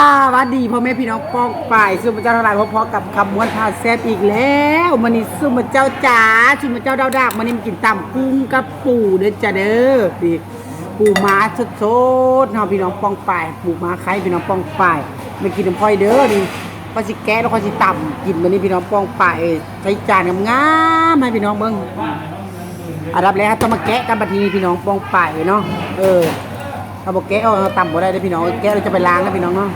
สวัสดีพ่อแม่พี่น้องป้องฝ่ายสุมเจ้าทั้งหลายพอๆกับคำม้วนพาแซ่บอีกแล้วมันนี่สุมเจ้าจ๋าสุมเจ้าดาวดากมันนี่มากินตำกุ้งกับปูเด้อจ้าเด้อพี่ปูม้าสดๆเนาะพี่น้องป้องฝ่ายปูม้าไข่พี่น้องป้องฝ่ายมากินน้ำพลอยเด้อนี่ก็สิแกะแล้วก็สิตำกินมันนี่พี่น้องป้องฝ่ายใช้จานงามๆให้พี่น้องเบิ่งอันดับแรกต้องมาแกะกันบัดนี้พี่น้องป้องฝ่ายเนาะเออเอาบอกแกะเอาตำบ่ได้เด้อพี่น้องแกะเราจะไปล้างนะพี่น้องเนาะ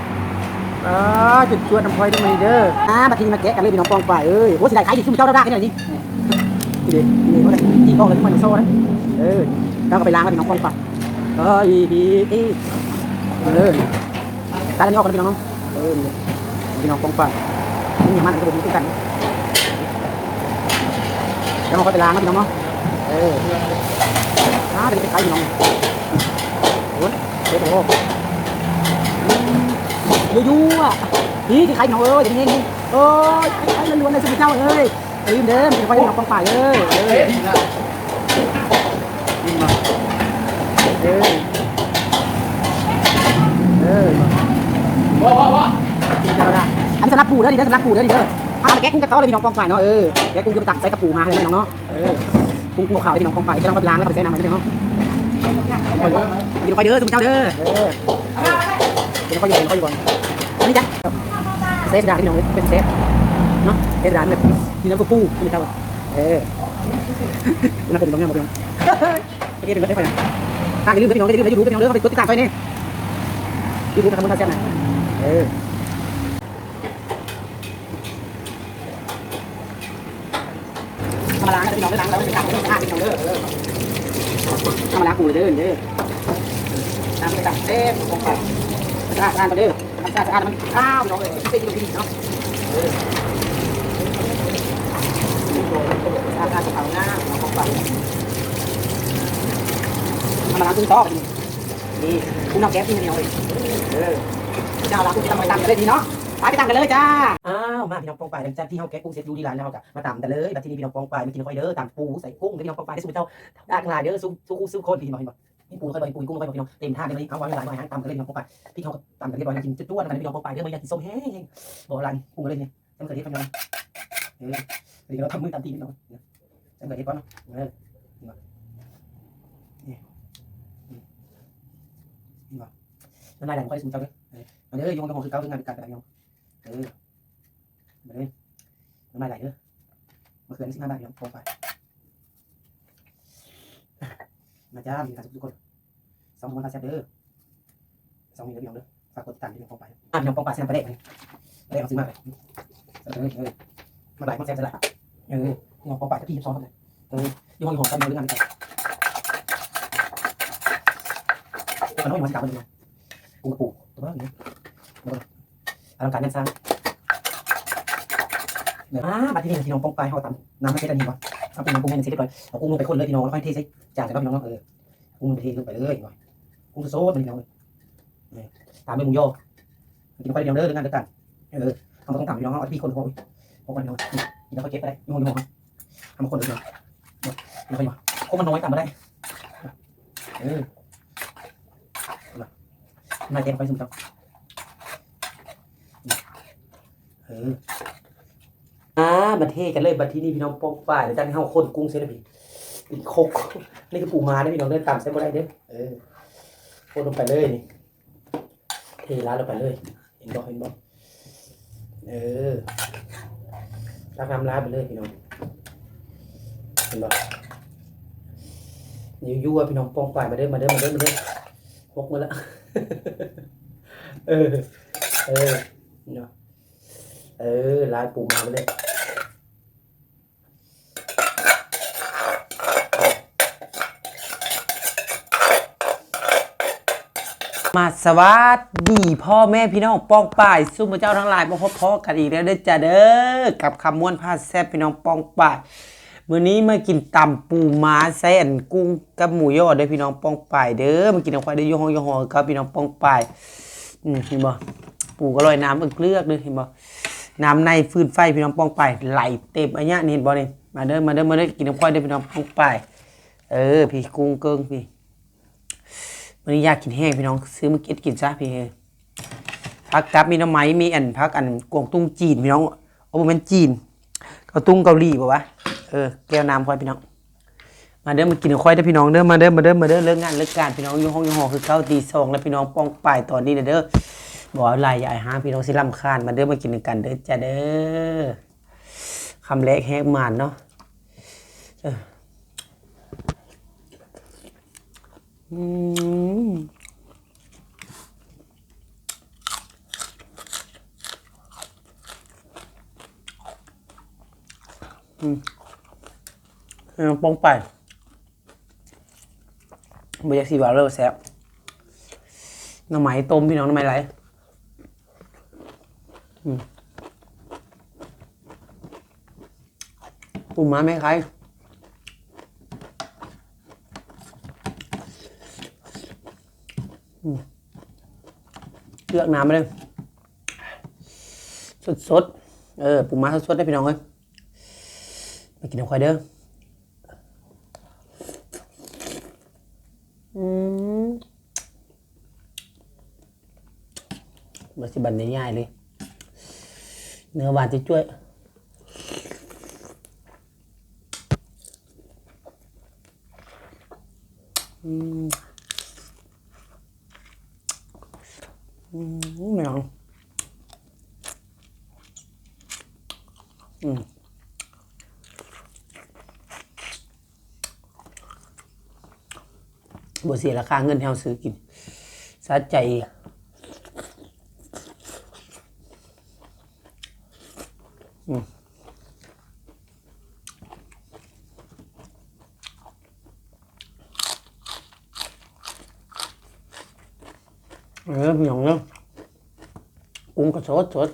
ออจุดชวนน้ำพลอยตรงนี้เด้ออ่าบัดทีนี้มาแกะกันเลยพี่น้องปองฝ่ายเอ้ยโอ้สิได้ขายดีชุ่มเจ้าได้ๆกันหน่อยนี่นี่ดินี่เขาได้ที่กองเลยที่มันโซ่นะเออแล้วก็ไปล้างแล้วพี่น้องปองฝ่ายเอออีพีอีเออตาอันนี้ออกกันพี่น้องเออพี่น้องปองฝ่ายนี่มันกระดูกนี่กันแล้วเราก็ไปล้างกันพี่น้องเนาะเอออ่าเดี๋ยวไปขายพี่น้องโอ้ยเดี๋ยวโอ้ ยยูๆอะนี่ที่ใครหนอเอ้ยอย่างนี้นี่โอ้ยไอ้ล้วนๆเลยสิเจ้าเอ้ยเอ้ยเดิมเป็นไฟหนอกปังป่ายเอ้ยเอ้ยยิงมาเอ้ยเอ้เจ้าละอันนี้สำหรับปู่เด้อดิเด้อสำหรับปู่เด้อดิเด้ออ่าแกกุ้งกระเต้าเลยพี่น้องปองป่ายเนาะเออแกกุ้งจะไปตักใส่กระปูมาเลยพี่น้องเนาะเออกุ้งกุ้งขาวเลยพี่น้องปองป่ายจะต้องไปล้างแล้วไปใส่น้ำมันเลยเนาะกินไฟเด้อทุกเจ้าเด้อเออกินไฟอยู่กินไฟอยู่ก่อนอั นี่จ้ะเซฟดาพี่น้องเป็นเซฟเนาะเซฟดาแบบมีน้ำปูปูไม่เท่าเออน่าเป็นตรงนี้หมดเลยเมื่อกี้ถึงได้ไฟนะทางอย่าลืมพี่น้องอย่าลืมอย่าลืมพี่น้องเด้อไปกดติดตามไฟนี่ยูทูบทำมันมาแซ่บนะเออทำมาล้างนะพี่น้องเด้อล้างแล้วเป็นการที่สะอาดพี่น้องเด้อเออทำมาล้างปูเลยเด้อเด้อน้ำไปตักเต็มลงไปสะอาดสะอาดมาเด้อ ทำสะอาดสะอาดมันข้าวน้องเลยเป็นอยู่ที่นี่เนาะอาจจะเผาหน้าเอาของไปทำมาล้างกุ้งซอกนี่นี่กุ้งนอกแก๊สที่นี่เอาเลยเจ้าล้างกุ้งจะทำไปตำกันเลยดีเนาะไปไปตำกันเลยจ้า อ้าวมาพี่น้องปองไปหลังจากที่เฮาแกะกุ้งเสร็จดูดีหลานแล้วเฮาก็มาตำกันเลยบัดทีนี้พี่น้องปองไปมากินข้าวเด้อตำปูใส่กุ้งพี่น้องปองไปได้สูตรเจ้าได้ขนาดเด้อสู้สู้คู่สู้คนพี่น้องเห็นบ่ นี่ปูเคยไปปูกุ้งเคยไปพี่น้องเต็มท่าเลยไหมเอาไว้หลายหน่อยฮะตำกันเล่น้องพกไปพี่เขาตำกันเรียบร้อยแล้วกินจุดจ้วนกันพี่น้องพกไปเรื่องไม่อยากกินส้มแห้งบอกอะไรกุ้งกันเลยเนี่ยจำเกิดที่ทำยังเออเดี๋ยวเราทำมือตำตีพี่น้องจำเกิดที่ก่อนเนาะเออนี่นี่ว่าน้ำลายไหลค่อยสูงเจ้าเลยมาเลยยงกระหม่องคือเก้าคืองานการกันพี่น้องเออมาเลยน้ำลายไหลเด้อมาคืนสิบห้าบาทพี่น้องพกไป มาจ้ามีการทุกคนสองคนพาแซ่บเด้อสองมีเด้อพี่น้องเด้อฝากกดติดตามพี่น้องปองไปอะพี่น้องปองไปแซ่บไปได้เลยไปได้เอาซื้อมาเลยเออเออมาหลายมาแซ่บจะละเออพี่น้องปองไปที่ยี่สิบสองเลยเออยี่ห้อยี่ห้อกันเรื่องงานไปตัวน้อยมาสิกลับมาเลยปูปูตัวน้อยนี่อลังการงานสร้างเดี๋ยวอ่าบัดที่นี่พี่น้องปองไปเขาตำน้ำไม่ใช่ดันนี่วะ เอาเป็นน้ำปรุงให้มันเสร็จเรียบร้อยเอากุ้งลงไปคนเลยพี่น้องแล้วค่อยเทใส่จานเลยครับพี่น้องเออกุ้งลงไปเทลงไปเลยหน่อยกุ้งโซ่ตัวนี้อาเลยตามด้วยหมูยอกินไปเดียวเด้อเรื่องงานเดียวกันเออทำมาต้องตามพี่น้องเอาที่คนโคยโคกันเนาะนี่แล้วก็เก็บไปได้ยี่ห้อยี่ห้อทำมาคนเดียวนี่ไปมาโคมันน้อยตามมาได้เออมายเต็มไปสมจังเออ อ่ามาเทกันเลยบัดที่นี่พี่น้องปองฝ่ายแล้วจากที่เฮาคนกุ้งเสร็จแล้วพี่อีกโคกนี่คือปูม้าได้พี่น้องเด้อตามเส้นบ่ได้เด้อเออโคตรลงไปเลยนี่เทร้านลงไปเลย เห็นบอกเห็นบอกเออตักน้ำร้านไปเลยพี่น้องเห็นบอกนี่ยั่วพี่น้องปองป่ายมาเด้อมาเด้อมาเด้อมาเด้อพกมาละเออเออเนาะเออร้านปูมาไปเลย มาสวัสดีพ่อแม่พี่น้องป้องป่ายสู้พระเจ้าทั้งหลายมาพบพ่อกันอีกแล้วเด้อจ้าเด้อกับคำม้วนผ้าแซ่บพี่น้องป้องป่ายมื้อนี้มากินตำปูม้าแซ่นกุ้งกับหมูยอเด้อพี่น้องป้องป่ายเด้อมากินเอาควายได้ย่ห้องย่ห้อครับพี่น้องป้องป่ายอืมเห็นบ่ปูก็ลอยน้ำเอึกเลือกเด้อเห็นบ่น้ำในฟืนไฟพี่น้องป้องป่ายไหลเต็มอันเนี้ยนี่เห็นบ่นี่มาเด้อมาเด้อมาเด้อกินเอาควายด้พี่น้องป้องป่ายเออพี่กุ้งเกิ้งพี่ วันนี้อยากกินแห้งพี่น้องซื้อมากินกินซะพี่พักจับมีน้ำไม้มีอันพักอันกวงตุ้งจีนพี่น้องโอ้บ่แมันจีนเกาตุ้งเกาหลีป่าวะเออแก้วน้ำค่อยพี่น้องมาเด้อมากินค่อยเด้พี่น้องเด้อมาเด้อมาเด้อมาเด้อเลิกงานเลิกการพี่น้องอยู่ห้องอยู่หอคือเก้าตีสองแล้วพี่น้องป้องป่ายตอนนี้เด้อบอกว่าลายใหญ่หาพี่น้องสิลำคาญมาเด้อมากินกันเด้อจ้าเด้อคำเล็กแฮกมานเนาะเอออืมพี่น้องป้องป่ายบอยากสีบาเลอร์แซ่บน้ำไหมต้มพี่น้องน้ำไหมไหลอืมปูม้าไหมใคร เลือกน้ำไปเลยสดสดๆเออปูม้าสดสดๆได้พี่น้องเอ้ยไปกินน้ำควายเด้ออืมมาสิบันง่ายๆเลย เนื้อหวานจะช่วยอืมอืม ไม่เอาอืมบ่เสียราคาเงินเฮาซื้อกินสะใจ เออพี่น้องเนาะกุ้งก็สดสด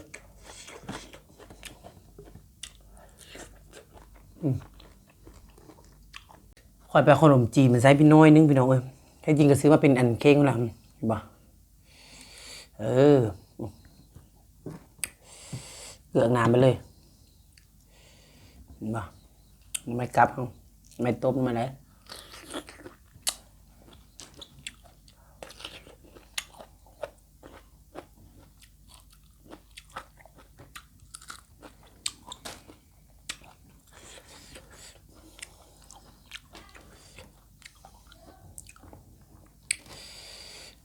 คอยไปขนมจีนมันใส่พี่น้อยนึงพี่น้องเอ้ยแท้จริงก็ซื้อมาเป็นอันเค้กแล้วเห็นปะเออเกลือกน้ำไปเลยเห็นปะไม่กลับเอาไม่ต้มมาแล้ว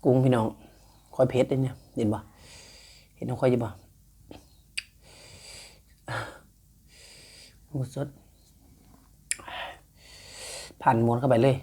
กุ้งพี่น้องค่อยเพชรเลยเนี่ยเห็นบ่เห็นน้องค่อยอยี่บ่หมูสดผ่านมวนเข้าไปเลย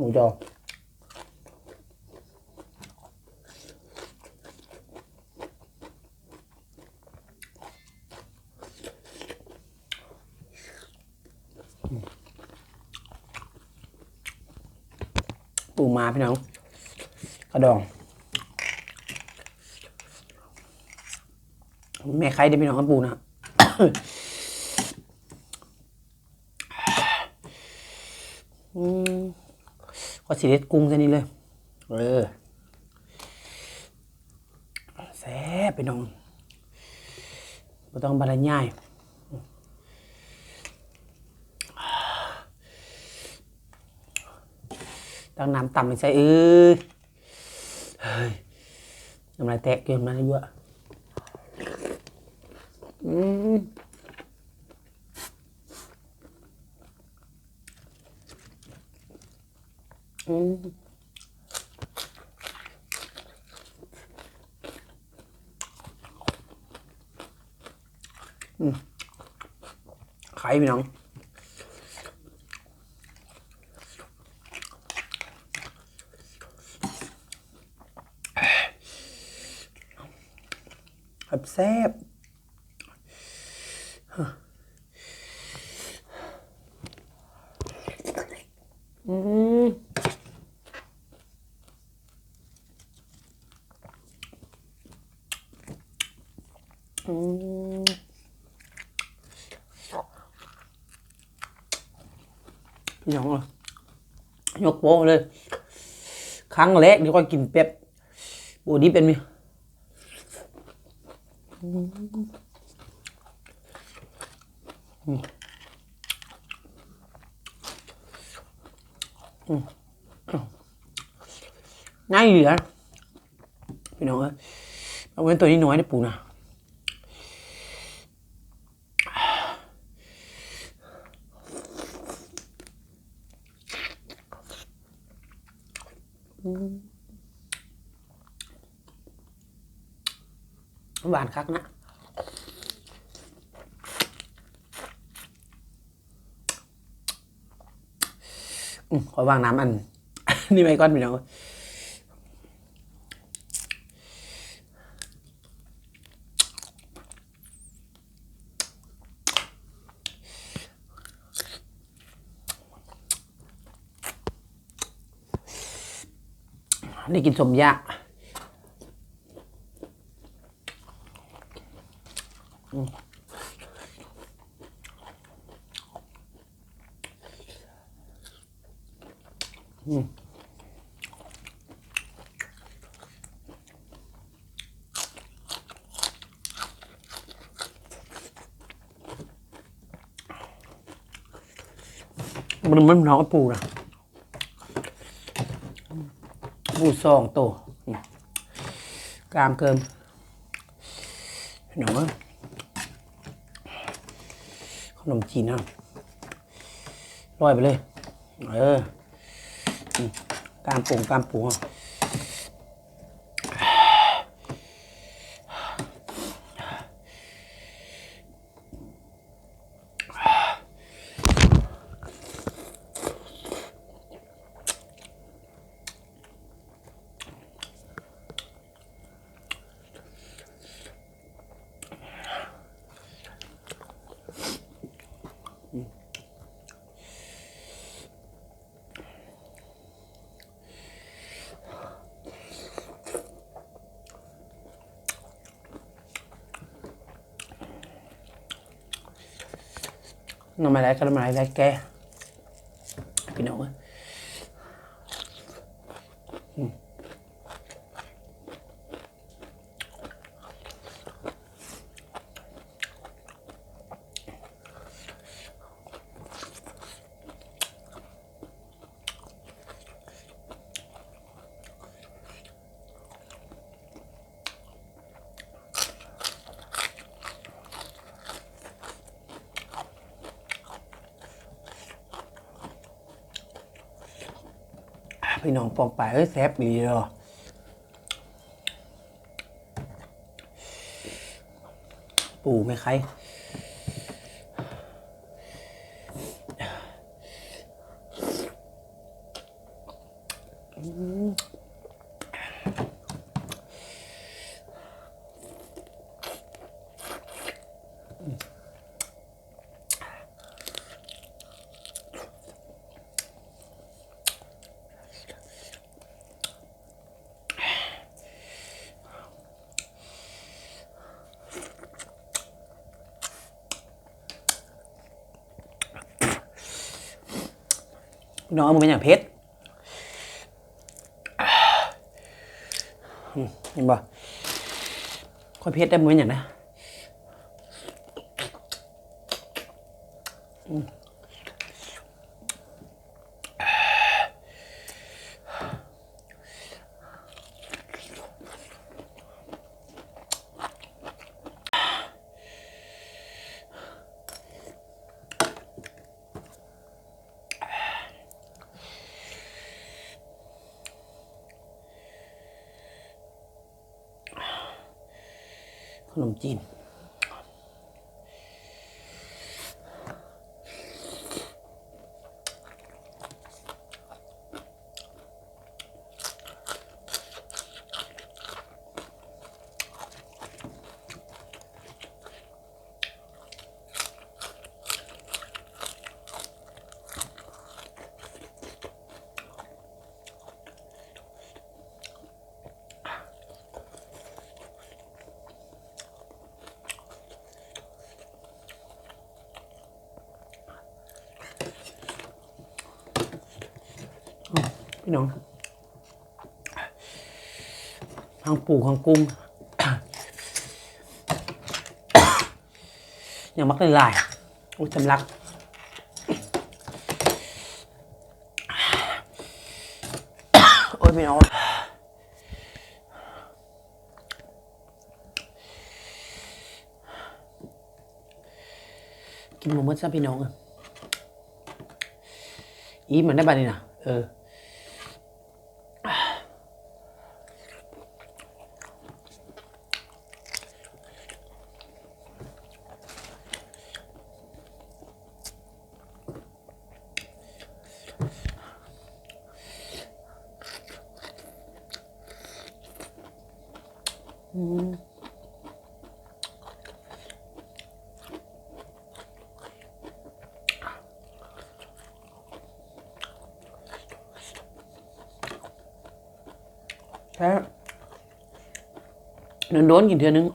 หมูจอปูมาพี่น้องกระดองแม่ใครได้พี่น้องกับปูนะ อืมก็ สีเด็ดกุ้งซะนี่เลย เออแซ่บไปน้องไม่ต้องบรรยายตั้งน้ำต่ำไปใส่เอ้ยเฮ้ยน้ำลายแตกเกินมาเยอะอืม อืมอืมไข่พี่น้องครับแซ่บอืม อืมพี่น้องเอ้ย ยกโป๊ะเลย ครั้งแรกที่ก็กินเป็ดโบดีเป็นมีง่ายเหลือพี่น้องเอ้ยเอาเว้นตัวนี้น้อยนะปูนะานคักนะขอวางน้ำอัน นี่ไปก่อนพี่น้องได้กินสมยะ มันมันน้องปูนะปูซองโตนี่กรามเกิมหนูอยขนมจีนนะลอยไปเลย เออนี่กรามปูกรามปูอะ น้ำมันไหลก็น้ำมันไหลไหลแกพี่น้องเอ้ยอืม พี่น้องปองไปเอ้ยแซ่บดีเลยปู่ไม่ใครอืม น้องมันเป็นอย่างเพชรอืมเห็นบ่ค่อยเพชรได้มันเป็นอย่างนะ ขนมจีน อ พี่น้องทั้งปูทั้งกุ้งอย่างมักเลยลายอุ้ยจำลักโอ้ยพี่น้องกินหมูมัดซะพี่น้องอะอีมือนได้บัดนี้นะเออ แค่โดนๆกินเทือนึง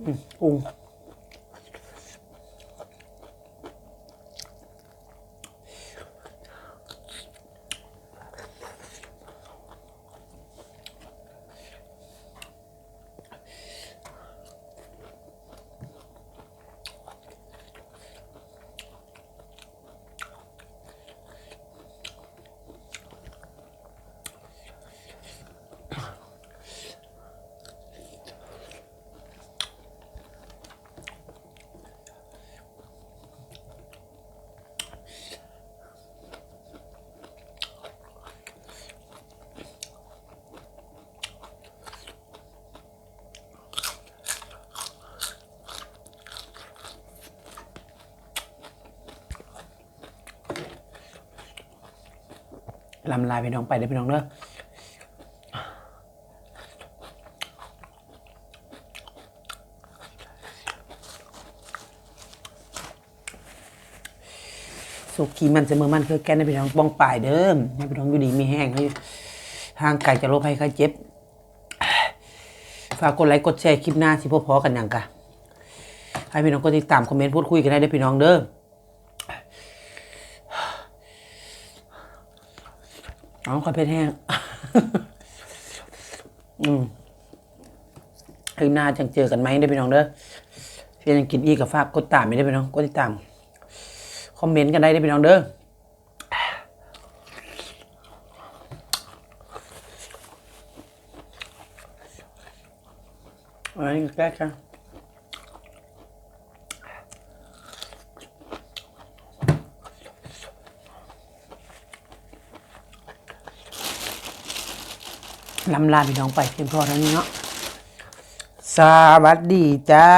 อืมปรุง ลำลายพี่น้องไปเลยพี่น้องเด้อสุกีมันจะมือมันคือแกนให้พี่น้องป้องป่ายเดิมให้พี่น้องอยู่ดีมีแห้งให้ห่างไกลจากโรคภัยไข้เจ็บ ฝากกดไลค์กดแชร์คลิปหน้าสิพบพอกันอย่างกะให้พี่น้องกดติดตามคอมเมนต์พูดคุยกันได้เด้อพี่น้องเด้อ เอาคอยเพชรแห้ง อืมถึงหน้าจังเจอกันไหมได้พี่น้องเด้อเพียังกินอีกกับฝากกดตามไม่ได้พี่น้องกดติดตาม คอมเมนต์กันได้ได้พี่น้องเด้อเอันนี้แก้กั ลำลาพี่น้องไปเพียงพอแล้วนี้เนาะ สวัสดีจ้า